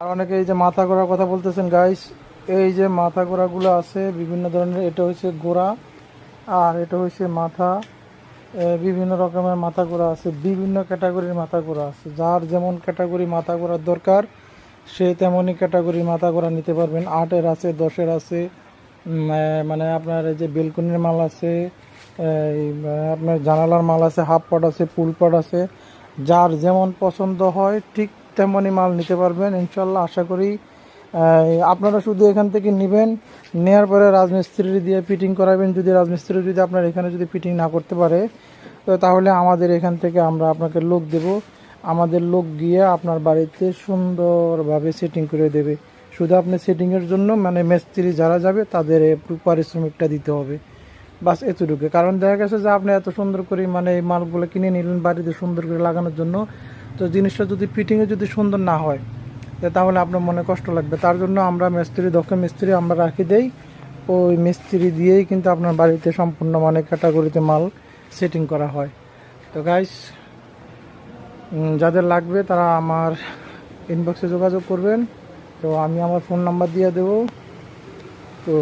আর অনেকে এই যে মাথা গোড়ার কথা বলতেছেন গাইস এই যে মাথা গোড়াগুলো আছে, বিভিন্ন ধরনের, এটা হচ্ছে গোড়া আর এটা হচ্ছে মাথা। বিভিন্ন রকমের মাথা গোড়া আছে, বিভিন্ন ক্যাটাগরির মাথা গোড়া আছে। যার যেমন ক্যাটাগরি মাথা গোড়ার দরকার, সে তেমনই ক্যাটাগরি মাথা গোড়া নিতে পারবেন। আটের আছে, দশের আছে মানে আপনার এই যে বেলকনির মাল আছে আপনার জানালার মাল আছে, হাফ পট আছে, ফুল পট আছে। যার যেমন পছন্দ হয়, ঠিক তেমনই মাল নিতে পারবেন ইনশাল্লাহ আশা করি আপনারা শুধু এখান থেকে নেবেন নেওয়ার পরে রাজমিস্ত্রি দিয়ে ফিটিং করাবেন, যদি রাজমিস্ত্রি যদি আপনার এখানে যদি ফিটিং না করতে পারে, তো তাহলে আমাদের এখান থেকে আমরা আপনাকে লোক দেব। আমাদের লোক গিয়ে আপনার বাড়িতে সুন্দরভাবে সেটিং করে দেবে। শুধু আপনি সেটিংয়ের জন্য মানে মিস্ত্রি যারা যাবে, তাদের পারিশ্রমিকটা দিতে হবে। বাস এতটুকু। কারণ দেখা গেছে যে আপনি এত সুন্দর করে মানে এই মালগুলো কিনে নিলেন বাড়িতে সুন্দর করে লাগানোর জন্য তো জিনিসটা যদি ফিটিংয়ে যদি সুন্দর না হয় তাহলে আপনার মনে কষ্ট লাগবে। তার জন্য আমরা মিস্ত্রি, দক্ষ মিস্ত্রি আমরা রাখি দেই। ওই মিস্ত্রি দিয়েই কিন্তু আপনার বাড়িতে সম্পূর্ণ মানে ক্যাটাগরিতে মাল সেটিং করা হয়। তো গাইস যাদের লাগবে তারা আমার ইনবক্সে যোগাযোগ করবেন। তো আমি আমার ফোন নাম্বার দিয়ে দেব। তো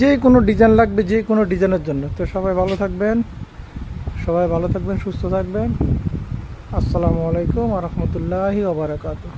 যে কোনো ডিজাইন লাগবে যে কোনো ডিজাইনের জন্য। তো সবাই ভালো থাকবেন। সবাই ভালো থাকবেন সুস্থ থাকবেন। আসসালামু আলাইকুম রহমতুল্লাহি ওবরাকাতুহ